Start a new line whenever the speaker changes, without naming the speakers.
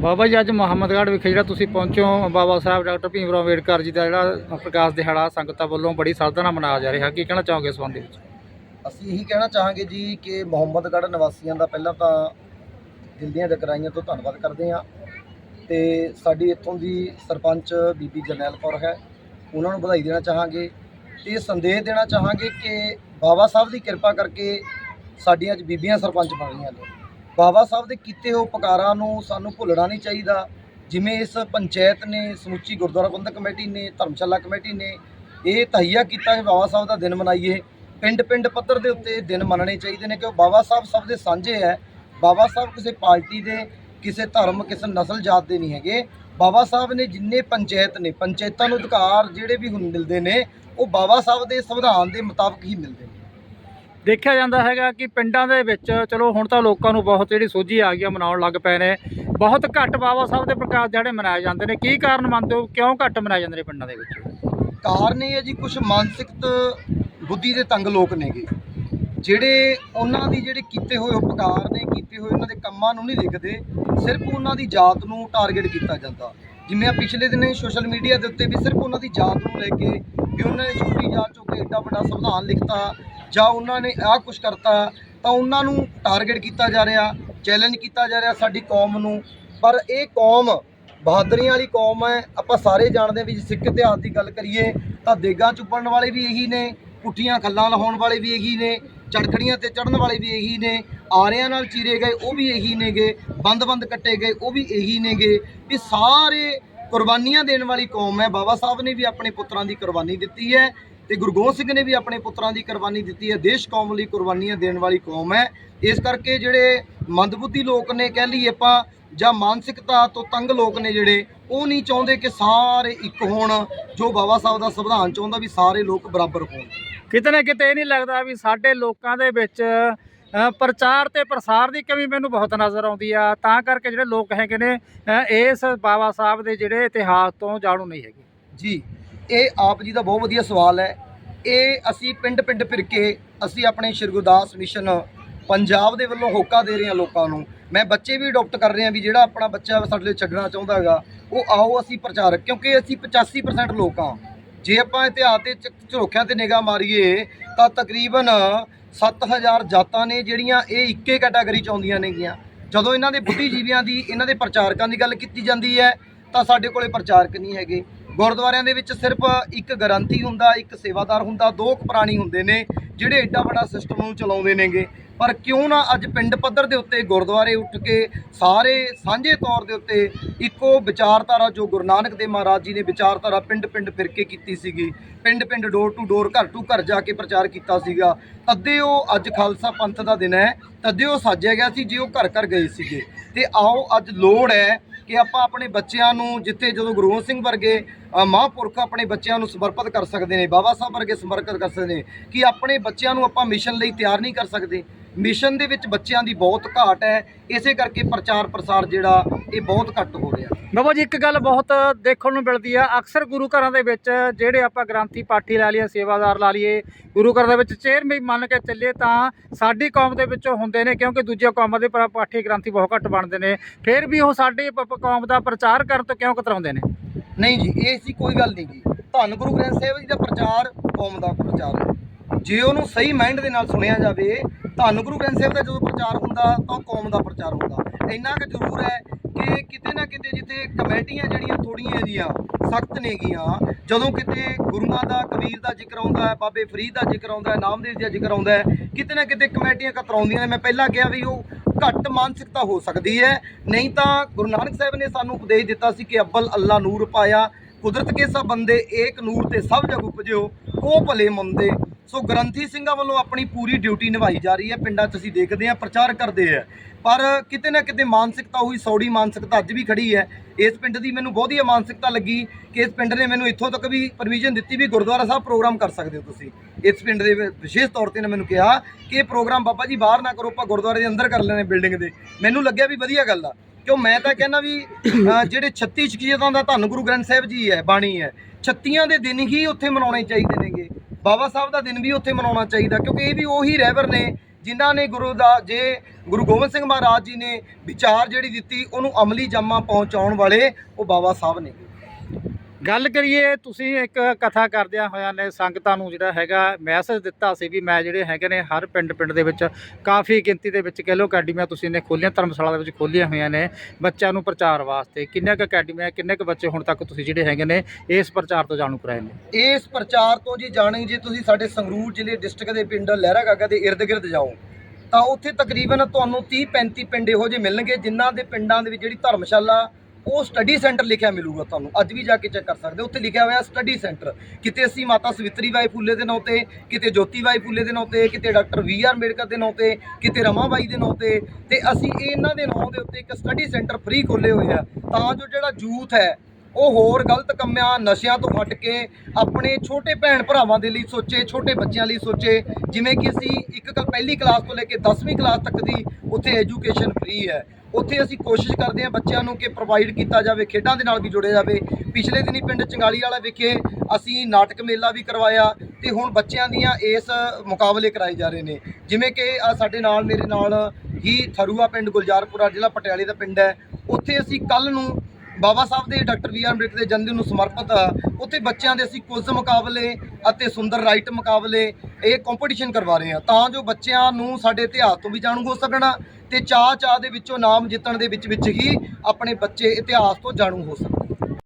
ਬਾਬਾ ਜੀ, ਅੱਜ ਮੁਹੰਮਦਗੜ੍ਹ ਵਿਖੇ ਜਿਹੜਾ ਤੁਸੀਂ ਪਹੁੰਚੋ, ਬਾਬਾ ਸਾਹਿਬ ਡਾਕਟਰ ਭੀਮ ਰਾਓ ਅੰਬੇਡਕਰ ਜੀ ਦਾ ਜਿਹੜਾ ਪ੍ਰਕਾਸ਼ ਦਿਹਾੜਾ ਸੰਗਤਾਂ ਵੱਲੋਂ ਬੜੀ ਸਰਧਾ ਨਾਲ ਮਨਾਇਆ ਜਾ ਰਿਹਾ। ਕੀ ਕਹਿਣਾ ਚਾਹੋਗੇ ਇਸ ਸੰਬੰਧ ਵਿੱਚ?
ਅਸੀਂ ਇਹੀ ਕਹਿਣਾ ਚਾਹਾਂਗੇ ਜੀ ਕਿ ਮੁਹੰਮਦਗੜ੍ਹ ਨਿਵਾਸੀਆਂ ਦਾ ਪਹਿਲਾਂ ਤਾਂ ਦਿਲ ਦੀਆਂ ਜਕਰਾਈਆਂ ਤੋਂ ਧੰਨਵਾਦ ਕਰਦੇ ਹਾਂ। ਤੇ ਸਾਡੀ ਇੱਥੋਂ ਦੀ ਸਰਪੰਚ ਬੀਬੀ ਜਰਨੈਲ ਕੌਰ ਹੈ, ਉਹਨਾਂ ਨੂੰ ਵਧਾਈ ਦੇਣਾ ਚਾਹਾਂਗੇ ਤੇ ਇਹ ਸੰਦੇਸ਼ ਦੇਣਾ ਚਾਹਾਂਗੇ ਕਿ ਬਾਬਾ ਸਾਹਿਬ ਦੀ ਕਿਰਪਾ ਕਰਕੇ ਸਾਡੀਆਂ ਅੱਜ ਬੀਬੀਆਂ ਸਰਪੰਚ ਬਣ ਗਈਆਂ ਨੇ। ਬਾਬਾ ਸਾਹਿਬ ਦੇ ਕੀਤੇ ਹੋਏ ਪਕਾਰਾਂ ਨੂੰ ਸਾਨੂੰ ਭੁੱਲਣਾ ਨਹੀਂ ਚਾਹੀਦਾ। ਜਿਵੇਂ ਇਸ ਪੰਚਾਇਤ ਨੇ, ਸਮੁੱਚੀ ਗੁਰਦੁਆਰਾ ਪ੍ਰਬੰਧਕ ਕਮੇਟੀ ਨੇ, ਧਰਮਸ਼ਾਲਾ ਕਮੇਟੀ ਨੇ ਇਹ ਤਹਈਆ ਕੀਤਾ ਕਿ ਬਾਬਾ ਸਾਹਿਬ ਦਾ ਦਿਨ ਮਨਾਈਏ। ਪਿੰਡ ਪਿੰਡ ਪੱਧਰ ਦੇ ਉੱਤੇ ਦਿਨ ਮੰਨਣੇ ਚਾਹੀਦੇ ਨੇ ਕਿ ਉਹ ਬਾਬਾ ਸਾਹਿਬ ਸਭ ਦੇ ਸਾਂਝੇ ਹੈ। ਬਾਬਾ ਸਾਹਿਬ ਕਿਸੇ ਪਾਰਟੀ ਦੇ, ਕਿਸੇ ਧਰਮ, ਕਿਸੇ ਨਸਲ ਜਾਤ ਦੇ ਨਹੀਂ ਹੈਗੇ। ਬਾਬਾ ਸਾਹਿਬ ਨੇ ਜਿੰਨੇ ਪੰਚਾਇਤ ਨੇ, ਪੰਚਾਇਤਾਂ ਨੂੰ ਅਧਿਕਾਰ ਜਿਹੜੇ ਵੀ ਹੁਣ ਮਿਲਦੇ ਨੇ, ਉਹ ਬਾਬਾ ਸਾਹਿਬ ਦੇ ਸੰਵਿਧਾਨ ਦੇ ਮੁਤਾਬਕ ਹੀ ਮਿਲਦੇ ਨੇ।
ਦੇਖਿਆ ਜਾਂਦਾ ਹੈਗਾ ਕਿ ਪਿੰਡਾਂ ਦੇ ਵਿੱਚ, ਚਲੋ ਹੁਣ ਤਾਂ ਲੋਕਾਂ ਨੂੰ ਬਹੁਤ ਜਿਹੜੀ ਸੋਝੀ ਆ ਗਈ ਆ, ਮਨਾਉਣ ਲੱਗ ਪਏ ਨੇ। ਬਹੁਤ ਘੱਟ ਬਾਬਾ ਸਾਹਿਬ ਦੇ ਪ੍ਰਕਾਸ਼ ਦਿਹਾੜੇ ਮਨਾਏ ਜਾਂਦੇ ਨੇ। ਕੀ ਕਾਰਨ ਮੰਨਦੇ ਹੋ? ਕਿਉਂ ਘੱਟ ਮਨਾਏ ਜਾਂਦੇ ਨੇ ਪਿੰਡਾਂ ਦੇ ਵਿੱਚ?
ਕਾਰਨ ਇਹ ਹੈ ਜੀ ਕੁਝ ਮਾਨਸਿਕਤ ਬੁੱਧੀ ਦੇ ਤੰਗ ਲੋਕ ਨੇਗੇ। ਜਿਹੜੇ ਉਹਨਾਂ ਦੀ ਜਿਹੜੇ ਕੀਤੇ ਹੋਏ ਉਪਕਾਰ ਨੇ, ਕੀਤੇ ਹੋਏ ਉਹਨਾਂ ਦੇ ਕੰਮਾਂ ਨੂੰ ਨਹੀਂ ਦੇਖਦੇ, ਸਿਰਫ ਉਹਨਾਂ ਦੀ ਜਾਤ ਨੂੰ ਟਾਰਗੇਟ ਕੀਤਾ ਜਾਂਦਾ। ਜਿਵੇਂ ਆ ਪਿਛਲੇ ਦਿਨੇ ਸੋਸ਼ਲ ਮੀਡੀਆ ਦੇ ਉੱਤੇ ਵੀ ਸਿਰਫ ਉਹਨਾਂ ਦੀ ਜਾਤ ਨੂੰ ਲੈ ਕੇ ਵੀ ਉਹਨਾਂ ਨੇ ਛੋਟੀ ਜਾਤ ਚੋਂ ਕਿ ਐਡਾ ਵੱਡਾ ਸੰਵਿਧਾਨ ਲਿਖਤਾ ਜਾਂ ਉਹਨਾਂ ਨੇ ਆਹ ਕੁਝ ਕਰਤਾ, ਤਾਂ ਉਹਨਾਂ ਨੂੰ ਟਾਰਗੇਟ ਕੀਤਾ ਜਾ ਰਿਹਾ ਚੈਲੰਜ ਕੀਤਾ ਜਾ ਰਿਹਾ ਸਾਡੀ ਕੌਮ ਨੂੰ। ਪਰ ਇਹ ਕੌਮ ਬਹਾਦਰੀਆਂ ਵਾਲੀ ਕੌਮ ਹੈ। ਆਪਾਂ ਸਾਰੇ ਜਾਣਦੇ ਵੀ ਸਿੱਖ ਇਤਿਹਾਸ ਦੀ ਗੱਲ ਕਰੀਏ, ਤਾਂ ਦੇਗਾਂ ਚੁੱਪਣ ਵਾਲੇ ਵੀ ਇਹੀ ਨੇ, ਪੁੱਠੀਆਂ ਖੱਲਾਂ ਲਾਉਣ ਵਾਲੇ ਵੀ ਇਹੀ ਨੇ, ਚੜਖੜੀਆਂ ਤੇ ਚੜਨ ਵਾਲੇ ਵੀ ਇਹੀ ਨੇ, ਆਰਿਆਂ ਨਾਲ ਚੀਰੇ ਗਏ ਉਹ ਵੀ ਇਹੀ ਨੇਗੇ, ਬੰਦ-ਬੰਦ ਕੱਟੇ ਗਏ ਉਹ ਵੀ ਇਹੀ ਨੇਗੇ। ਵੀ ਸਾਰੇ ਕੁਰਬਾਨੀਆਂ ਦੇਣ ਵਾਲੀ ਕੌਮ ਹੈ। ਬਾਬਾ ਸਾਹਿਬ ਨੇ ਵੀ ਆਪਣੇ ਪੁੱਤਰਾਂ ਦੀ ਕੁਰਬਾਨੀ ਦਿੱਤੀ ਹੈ। ਤੇ ਗੁਰੂ ਗੋਬਿੰਦ ਸਿੰਘ ਨੇ ਵੀ ਆਪਣੇ ਪੁੱਤਰਾਂ ਦੀ ਕੁਰਬਾਨੀ ਦਿੱਤੀ ਹੈ ਦੇਸ਼ ਕੌਮ ਲਈ ਕੁਰਬਾਨੀਆਂ ਦੇਣ ਵਾਲੀ ਕੌਮ ਹੈ। ਇਸ ਕਰਕੇ ਜਿਹੜੇ ਮੰਦਬੁੱਧੀ ਲੋਕ ਨੇ ਕਹਿ ਲਈਏ ਆਪਾਂ ਜਾਂ ਮਾਨਸਿਕਤਾ ਤੋਂ ਤੰਗ ਲੋਕ ਨੇ ਜਿਹੜੇ ਉਹ ਨਹੀਂ ਚਾਹੁੰਦੇ ਕਿ ਸਾਰੇ ਇੱਕ ਹੋਣ ਜੋ ਬਾਬਾ ਸਾਹਿਬ ਦਾ ਸੰਵਿਧਾਨ ਚਾਹੁੰਦਾ ਵੀ ਸਾਰੇ ਲੋਕ ਬਰਾਬਰ ਹੋਣ।
ਕਿਤੇ ਨਾ ਕਿਤੇ ਇਹ ਨਹੀਂ ਲੱਗਦਾ ਵੀ ਸਾਡੇ ਲੋਕਾਂ ਦੇ ਵਿੱਚ ਪ੍ਰਚਾਰ ਤੇ ਪ੍ਰਸਾਰ ਦੀ ਕਮੀ ਮੈਨੂੰ ਬਹੁਤ ਨਜ਼ਰ ਆਉਂਦੀ ਆ। ਤਾਂ ਕਰਕੇ ਜਿਹੜੇ ਲੋਕ ਹੈਗੇ ਨੇ ਇਸ ਬਾਬਾ ਸਾਹਿਬ ਦੇ ਜਿਹੜੇ ਇਤਿਹਾਸ ਤੋਂ ਜਾਣੂ ਨਹੀਂ ਹੈਗੇ।
ਜੀ। ਇਹ ਆਪ ਜੀ ਦਾ ਬਹੁਤ ਵਧੀਆ ਸਵਾਲ ਹੈ। ਇਹ ਅਸੀਂ ਪਿੰਡ ਪਿੰਡ ਫਿਰ ਕੇ ਅਸੀਂ ਆਪਣੇ ਸ਼੍ਰੀ ਗੁਰਦਾਸ ਮਿਸ਼ਨ ਪੰਜਾਬ ਦੇ ਵੱਲੋਂ ਹੋਕਾ ਦੇ ਰਹੇ ਹਾਂ ਲੋਕਾਂ ਨੂੰ। ਮੈਂ ਬੱਚੇ ਵੀ ਅਡਾਪਟ ਕਰ ਰਹੇ ਹਾਂ ਵੀ ਜਿਹੜਾ ਆਪਣਾ ਬੱਚਾ ਸਾਡੇ ਲਈ ਛੱਡਣਾ ਚਾਹੁੰਦਾ ਹੈਗਾ, ਉਹ ਆਓ ਅਸੀਂ ਪ੍ਰਚਾਰਕ ਕਿਉਂਕਿ ਅਸੀਂ 85% ਲੋਕ ਹਾਂ। ਜੇ ਆਪਾਂ ਇਤਿਹਾਸ ਦੇ ਚ- ਝਰੋਖਿਆਂ ਤੇ ਨਿਗਾਹ ਮਾਰੀਏ, ਤਾਂ ਤਕਰੀਬਨ 7000 ਜਾਤਾਂ ਨੇ ਜਿਹੜੀਆਂ ਇਹ ਇੱਕੇ ਕੈਟਾਗਰੀ ਚ ਆਉਂਦੀਆਂ ਨੇਗੀਆਂ। ਜਦੋਂ ਇਹਨਾਂ ਦੇ ਬੁੱਧੀਜੀਵੀਆਂ ਦੀ, ਇਹਨਾਂ ਦੇ ਪ੍ਰਚਾਰਕਾਂ ਦੀ ਗੱਲ ਕੀਤੀ ਜਾਂਦੀ ਹੈ, ਤਾਂ ਸਾਡੇ ਕੋਲੇ ਪ੍ਰਚਾਰਕ ਨਹੀਂ ਹੈਗੇ। ਗੁਰਦੁਆਰਿਆਂ ਦੇ ਵਿੱਚ ਸਿਰਫ ਇੱਕ ਗ੍ਰੰਥੀ ਹੁੰਦਾ, ਇੱਕ ਸੇਵਾਦਾਰ ਹੁੰਦਾ, ਦੋ ਕੁ ਪ੍ਰਾਣੀ ਹੁੰਦੇ ਨੇ, ਜਿਹੜੇ ਐਡਾ ਵੱਡਾ ਸਿਸਟਮ ਨੂੰ ਚਲਾਉਂਦੇ ਨੇਗੇ। ਪਰ ਕਿਉਂ ਨਾ ਅੱਜ ਪਿੰਡ ਪੱਧਰ ਦੇ ਉੱਤੇ ਗੁਰਦੁਆਰੇ ਉੱਠ ਕੇ ਸਾਰੇ ਸਾਂਝੇ ਤੌਰ ਦੇ ਉੱਤੇ ਇੱਕੋ ਵਿਚਾਰਧਾਰਾ ਜੋ ਗੁਰੂ ਨਾਨਕ ਦੇਵ ਮਹਾਰਾਜ ਜੀ ਨੇ ਵਿਚਾਰਧਾਰਾ ਪਿੰਡ ਪਿੰਡ ਫਿਰ ਕੇ ਕੀਤੀ ਸੀਗੀ ਪਿੰਡ ਪਿੰਡ ਡੋਰ ਟੂ ਡੋਰ ਘਰ ਟੂ ਘਰ ਜਾ ਕੇ ਪ੍ਰਚਾਰ ਕੀਤਾ ਸੀਗਾ, ਤਦੇ ਉਹ ਅੱਜ ਖਾਲਸਾ ਪੰਥ ਦਾ ਦਿਨ ਹੈ, ਤਦੇ ਉਹ ਸਾਜਿਆ ਗਿਆ ਸੀ ਜੇ ਉਹ ਘਰ ਘਰ ਗਏ ਸੀਗੇ। ਤੇ ਆਓ, ਅੱਜ ਲੋੜ ਹੈ ਕਿ ਆਪਾਂ ਆਪਣੇ ਬੱਚਿਆਂ ਨੂੰ ਜਿੱਥੇ ਜਦੋਂ ਗੁਰੂ ਸਿੰਘ ਵਰਗੇ ਮਹਾਂਪੁਰਖ ਆਪਣੇ ਬੱਚਿਆਂ ਨੂੰ ਸਮਰਪਿਤ ਕਰ ਸਕਦੇ ਨੇ, ਬਾਬਾ ਸਾਹਿਬ ਵਰਗੇ ਸਮਰਪਿਤ ਕਰ ਸਕਦੇ ਨੇ, ਕਿ ਆਪਣੇ ਬੱਚਿਆਂ ਨੂੰ ਆਪਾਂ ਮਿਸ਼ਨ ਲਈ ਤਿਆਰ ਨਹੀਂ ਕਰ ਸਕਦੇ। ਮਿਸ਼ਨ ਦੇ ਵਿੱਚ ਬੱਚਿਆਂ ਦੀ ਬਹੁਤ ਘਾਟ ਹੈ, ਇਸੇ ਕਰਕੇ ਪ੍ਰਚਾਰ ਪ੍ਰਸਾਰ ਜਿਹੜਾ, ਇਹ ਬਹੁਤ ਘੱਟ ਹੋ ਰਿਹਾ।
ਬਾਬਾ ਜੀ, ਇੱਕ ਗੱਲ ਬਹੁਤ ਦੇਖਣ ਨੂੰ ਮਿਲਦੀ ਆ, ਅਕਸਰ ਗੁਰੂ ਘਰਾਂ ਦੇ ਵਿੱਚ ਜਿਹੜੇ ਆਪਾਂ ਗ੍ਰੰਥੀ ਪਾਠੀ ਲਾ ਲਈਏ, ਸੇਵਾਦਾਰ ਲਾ ਲਈਏ, ਗੁਰੂ ਘਰ ਦੇ ਵਿੱਚ ਚੇਅਰਮੈਨ ਮੰਨ ਕੇ ਚੱਲੇ ਤਾਂ ਸਾਡੀ ਕੌਮ ਦੇ ਵਿੱਚੋਂ ਹੁੰਦੇ ਨੇ, ਕਿਉਂਕਿ ਦੂਜੀਆਂ ਕੌਮਾਂ ਦੇ ਪਾ- ਪਾਠੀ ਗ੍ਰੰਥੀ ਬਹੁਤ ਘੱਟ ਬਣਦੇ ਨੇ, ਫਿਰ ਵੀ ਉਹ ਸਾਡੇ ਕੌਮ ਦਾ ਪ੍ਰਚਾਰ ਕਰਨ ਤੋਂ ਕਿਉਂ ਕਤਰਾਉਂਦੇ ਨੇ?
ਨਹੀਂ ਜੀ, ਇਹ ਸੀ ਕੋਈ ਗੱਲ ਨਹੀਂ ਜੀ। ਧੰਨ ਗੁਰੂ ਗ੍ਰੰਥ ਸਾਹਿਬ ਜੀ ਦਾ ਪ੍ਰਚਾਰ, ਕੌਮ ਦਾ ਪ੍ਰਚਾਰ। ਹੈ ਜੇ ਉਹਨੂੰ ਸਹੀ ਮਾਈਂਡ ਦੇ ਨਾਲ ਸੁਣਿਆ ਜਾਵੇ, ਧੰਨ ਗੁਰੂ ਗ੍ਰੰਥ ਸਾਹਿਬ ਦਾ ਜਦੋਂ ਪ੍ਰਚਾਰ ਹੁੰਦਾ, ਤਾਂ ਉਹ ਕੌਮ ਦਾ ਪ੍ਰਚਾਰ ਹੁੰਦਾ। ਇੰਨਾ ਕੁ ਜ਼ਰੂਰ ਹੈ ਕਿ ਕਿਤੇ ਨਾ ਕਿਤੇ ਜਿੱਥੇ ਕਮੇਟੀਆਂ ਜਿਹੜੀਆਂ ਥੋੜੀਆਂ ਜੀਆਂ ਸਖਤ ਨੇਗੀਆਂ ਜਦੋਂ ਕਿਤੇ ਗੁਰੂਆਂ ਦਾ, ਕਬੀਰ ਦਾ ਜ਼ਿਕਰ ਆਉਂਦਾ ਹੈ, ਬਾਬੇ ਫਰੀਦ ਦਾ ਜ਼ਿਕਰ ਆਉਂਦਾ ਹੈ, ਨਾਮਦੇਵ ਦਾ ਜ਼ਿਕਰ ਆਉਂਦਾ ਹੈ, ਕਿਤੇ ਨਾ ਕਿਤੇ ਕਮੇਟੀਆਂ ਕਤਰਾਉਂਦੀਆਂ ਨੇ। ਮੈਂ ਪਹਿਲਾਂ ਕਿਹਾ ਵੀ ਉਹ ਘੱਟ ਮਾਨਸਿਕਤਾ ਹੋ ਸਕਦੀ ਹੈ। ਨਹੀਂ ਤਾਂ ਗੁਰੂ ਨਾਨਕ ਸਾਹਿਬ ਨੇ ਸਾਨੂੰ ਉਪਦੇਸ਼ ਦਿੱਤਾ ਸੀ ਕਿ ਅੱਬਲ ਅੱਲਾ ਨੂਰ ਪਾਇਆ। ਕੁਦਰਤ ਕੇ ਸਭ ਬੰਦੇ ਏਕ ਨੂਰ ਤੇ ਸਭ ਜਗ ਉਪਜਿਓ। ਕੋ ਭਲੇ ਮੰਦੇ ਸੋ ਗ੍ਰੰਥੀ ਸਿੰਘਾਂ ਵੱਲੋਂ ਆਪਣੀ ਪੂਰੀ ਡਿਊਟੀ ਨਿਭਾਈ ਜਾ ਰਹੀ ਹੈ। ਪਿੰਡਾਂ 'ਚ ਅਸੀਂ ਦੇਖਦੇ ਹਾਂ, ਪ੍ਰਚਾਰ ਕਰਦੇ ਆ ਪਰ ਕਿਤੇ ਨਾ ਕਿਤੇ ਮਾਨਸਿਕਤਾ ਹੋਈ ਸੌੜੀ ਮਾਨਸਿਕਤਾ ਅੱਜ ਵੀ ਖੜੀ ਹੈ। ਇਸ ਪਿੰਡ ਦੀ ਮੈਨੂੰ ਬਹੁਤੀ ਮਾਨਸਿਕਤਾ ਲੱਗੀ ਕਿ ਇਸ ਪਿੰਡ ਨੇ ਮੈਨੂੰ ਇੱਥੋਂ ਤੱਕ ਵੀ ਪਰਮਿਸ਼ਨ ਦਿੱਤੀ ਵੀ ਗੁਰਦੁਆਰਾ ਸਾਹਿਬ ਪ੍ਰੋਗਰਾਮ ਕਰ ਸਕਦੇ ਹੋ ਤੁਸੀਂ। ਇਸ ਪਿੰਡ ਦੇ ਵਿਸ਼ੇਸ਼ ਤੌਰ ਤੇ ਨੇ ਮੈਨੂੰ ਕਿਹਾ ਕਿ ਇਹ ਪ੍ਰੋਗਰਾਮ ਬਾਬਾ ਜੀ ਬਾਹਰ ਨਾ ਕਰੋ, ਆਪਾਂ ਗੁਰਦੁਆਰੇ ਦੇ ਅੰਦਰ ਕਰ ਲੈਣੇ ਬਿਲਡਿੰਗ ਦੇ। ਮੈਨੂੰ ਲੱਗਿਆ ਵੀ ਵਧੀਆ ਗੱਲ ਆ। ਕਿਉਂ ਮੈਂ ਤਾਂ ਕਹਿੰਦਾ ਵੀ ਜਿਹੜੇ 36 ਸ਼ਖਸੀਅਤਾਂ ਦਾ ਧੰਨ ਗੁਰੂ ਗ੍ਰੰਥ ਸਾਹਿਬ ਜੀ ਹੈ, ਬਾਣੀ ਹੈ 36 ਦੇ ਦਿਨ ਹੀ ਉੱਥੇ ਮਨਾਉਣੇ ਚਾਹੀਦੇ ਨੇਗੇ। ਬਾਬਾ ਸਾਹਿਬ ਦਾ ਦਿਨ ਵੀ ਉੱਥੇ ਮਨਾਉਣਾ ਚਾਹੀਦਾ, ਕਿਉਂਕਿ ਇਹ ਵੀ ਉਹੀ ਰਹਿਬਰ ਨੇ ਜਿਨ੍ਹਾਂ ਨੇ ਗੁਰੂ ਦਾ ਜੇ ਗੁਰੂ ਗੋਬਿੰਦ ਸਿੰਘ ਮਹਾਰਾਜ ਜੀ ਨੇ ਵਿਚਾਰ ਜਿਹੜੀ ਦਿੱਤੀ, ਉਹਨੂੰ ਅਮਲੀ ਜਾਮਾ ਪਹੁੰਚਾਉਣ ਵਾਲੇ ਉਹ ਬਾਬਾ ਸਾਹਿਬ ਨੇ।
ਗੱਲ ਕਰੀਏ, ਤੁਸੀਂ ਇੱਕ ਕਥਾ ਕਰਦਿਆਂ ਹੋਇਆਂ ਨੇ ਸੰਗਤਾਂ ਨੂੰ ਜਿਹੜਾ ਹੈਗਾ ਮੈਸੇਜ ਦਿੱਤਾ ਸੀ ਵੀ ਮੈਂ ਜਿਹੜੇ ਹੈਗੇ ਨੇ ਹਰ ਪਿੰਡ ਪਿੰਡ ਦੇ ਵਿੱਚ ਕਾਫੀ ਗਿਣਤੀ ਦੇ ਵਿੱਚ ਕਹਿ ਲੋ ਅਕੈਡਮੀਆਂ ਤੁਸੀਂ ਨੇ ਖੋਲੀਆਂ ਧਰਮਸ਼ਾਲਾ ਦੇ ਵਿੱਚ ਖੋਲੀਆਂ ਹੋਈਆਂ ਨੇ ਬੱਚਿਆਂ ਨੂੰ ਪ੍ਰਚਾਰ ਵਾਸਤੇ। ਕਿੰਨੇ ਕੁ ਅਕੈਡਮੀਆਂ, ਕਿੰਨੇ ਕੁ ਬੱਚੇ ਹੁਣ ਤੱਕ ਤੁਸੀਂ ਜਿਹੜੇ ਹੈਗੇ ਨੇ ਇਸ ਪ੍ਰਚਾਰ ਤੋਂ ਜਾਣੂ ਕਰਾਏ ਨੇ?
ਇਸ ਪ੍ਰਚਾਰ ਤੋਂ ਜੀ ਜਾਣੇ ਜੇ ਤੁਸੀਂ ਸਾਡੇ ਸੰਗਰੂਰ ਜ਼ਿਲ੍ਹੇ ਡਿਸਟ੍ਰਿਕਟ ਦੇ ਪਿੰਡ ਲਹਿਰਾ ਗਾਗਾ ਦੇ ਇਰਦ ਗਿਰਦ ਜਾਓ, ਤਾਂ ਉੱਥੇ ਤਕਰੀਬਨ ਤੁਹਾਨੂੰ 30 35 ਪਿੰਡ ਇਹੋ ਜਿਹੇ ਮਿਲਣਗੇ, ਜਿਨ੍ਹਾਂ ਦੇ ਪਿੰਡਾਂ ਦੇ ਵਿੱਚ ਜਿਹੜੀ ਧਰਮਸ਼ਾਲਾ ਉਹ ਸਟੱਡੀ ਸੈਂਟਰ ਲਿਖਿਆ ਮਿਲੂਗਾ ਤੁਹਾਨੂੰ। ਅੱਜ ਵੀ ਜਾ ਕੇ ਚੈੱਕ ਕਰ ਸਕਦੇ ਹੋ। ਉੱਥੇ ਲਿਖਿਆ ਹੋਇਆ ਸਟੱਡੀ ਸੈਂਟਰ ਕਿਤੇ ਅਸੀਂ ਮਾਤਾ ਸਵਿਤਰੀ ਬਾਈ ਫੁੱਲੇ ਦੇ ਨਾਂ ਤੇ, ਕਿਤੇ ਜੋਤੀ ਬਾਈ ਫੁੱਲੇ ਦੇ ਨਾਂ ਤੇ, ਕਿਤੇ ਡਾਕਟਰ ਵੀ ਆਰ ਅੰਬੇਡਕਰ ਦੇ ਨਾਂ ਤੇ, ਕਿਤੇ ਰਮਾ ਬਾਈ ਦੇ ਨਾਂ ਤੇ ਤੇ ਅਸੀਂ ਇਹਨਾਂ ਦੇ ਨਾਂ ਦੇ ਉੱਤੇ ਇੱਕ ਸਟੱਡੀ ਸੈਂਟਰ ਫ੍ਰੀ ਖੋਲੇ ਹੋਏ ਆ। ਤਾਂ ਜੋ ਜਿਹੜਾ ਯੂਥ ਹੈ ਉਹ ਹੋਰ ਗਲਤ ਕੰਮਾਂ, ਨਸ਼ਿਆਂ ਤੋਂ ਹਟ ਕੇ ਆਪਣੇ ਛੋਟੇ ਭੈਣ ਭਰਾਵਾਂ ਦੇ ਲਈ ਸੋਚੇ, ਛੋਟੇ ਬੱਚਿਆਂ ਲਈ ਸੋਚੇ। ਜਿਵੇਂ ਕਿ ਅਸੀਂ ਇੱਕ ਕ- ਪਹਿਲੀ ਕਲਾਸ ਤੋਂ ਲੈ ਕੇ 10ਵੀਂ ਕਲਾਸ ਤੱਕ ਦੀ ਉੱਥੇ ਐਜੂਕੇਸ਼ਨ ਫ੍ਰੀ ਹੈ। ਉੱਥੇ ਅਸੀਂ ਕੋਸ਼ਿਸ਼ ਕਰਦੇ ਹਾਂ ਬੱਚਿਆਂ ਨੂੰ ਕਿ ਪ੍ਰੋਵਾਈਡ ਕੀਤਾ ਜਾਵੇ, ਖੇਡਾਂ ਦੇ ਨਾਲ ਵੀ ਜੁੜਿਆ ਜਾਵੇ। ਪਿਛਲੇ ਦਿਨੀ ਪਿੰਡ ਚੰਗਾਲੀ ਵਾਲਾ ਵਿਖੇ ਅਸੀਂ ਨਾਟਕ ਮੇਲਾ ਵੀ ਕਰਵਾਇਆ ਤੇ ਹੁਣ ਬੱਚਿਆਂ ਦੀਆਂ ਇਸ ਮੁਕਾਬਲੇ ਕਰਾਏ ਜਾ ਰਹੇ ਨੇ। ਜਿਵੇਂ ਕਿ ਸਾਡੇ ਨਾਲ ਮੇਰੇ ਨਾਲ ਹੀ ਥਰੂਆ ਪਿੰਡ, ਗੁਲਜ਼ਾਰਪੁਰਾ ਜ਼ਿਲ੍ਹਾ ਪਟਿਆਲੇ ਦਾ ਪਿੰਡ ਹੈ। ਉੱਥੇ ਅਸੀਂ ਕੱਲ ਨੂੰ ਬਾਬਾ ਸਾਹਿਬ ਦੇ ਡਾਕਟਰ ਵੀ ਆਰ ਅੰਬੇਡਕਰ ਦੇ ਜਨਮ ਦਿਨ ਨੂੰ ਸਮਰਪਿਤ ਉੱਥੇ ਬੱਚਿਆਂ ਦੇ ਅਸੀਂ ਕੁਇਜ਼ ਮੁਕਾਬਲੇ ਅਤੇ ਸੁੰਦਰ ਰਾਈਟ ਮੁਕਾਬਲੇ ਇਹ ਕੰਪੀਟੀਸ਼ਨ ਕਰਵਾ ਰਹੇ ਹਾਂ। ਤਾਂ ਜੋ ਬੱਚਿਆਂ ਨੂੰ ਸਾਡੇ ਇਤਿਹਾਸ ਤੋਂ ਵੀ ਜਾਣੂ ਹੋ ਸਕਣ ਤੇ ਚਾਹ ਚਾਹ ਦੇ ਵਿੱਚੋਂ ਨਾਮ ਜਿੱਤਣ ਦੇ ਵਿੱਚ ਵਿੱਚ ਹੀ ਆਪਣੇ ਬੱਚੇ ਇਤਿਹਾਸ ਤੋਂ ਜਾਣੂ ਹੋ ਸਕਣ।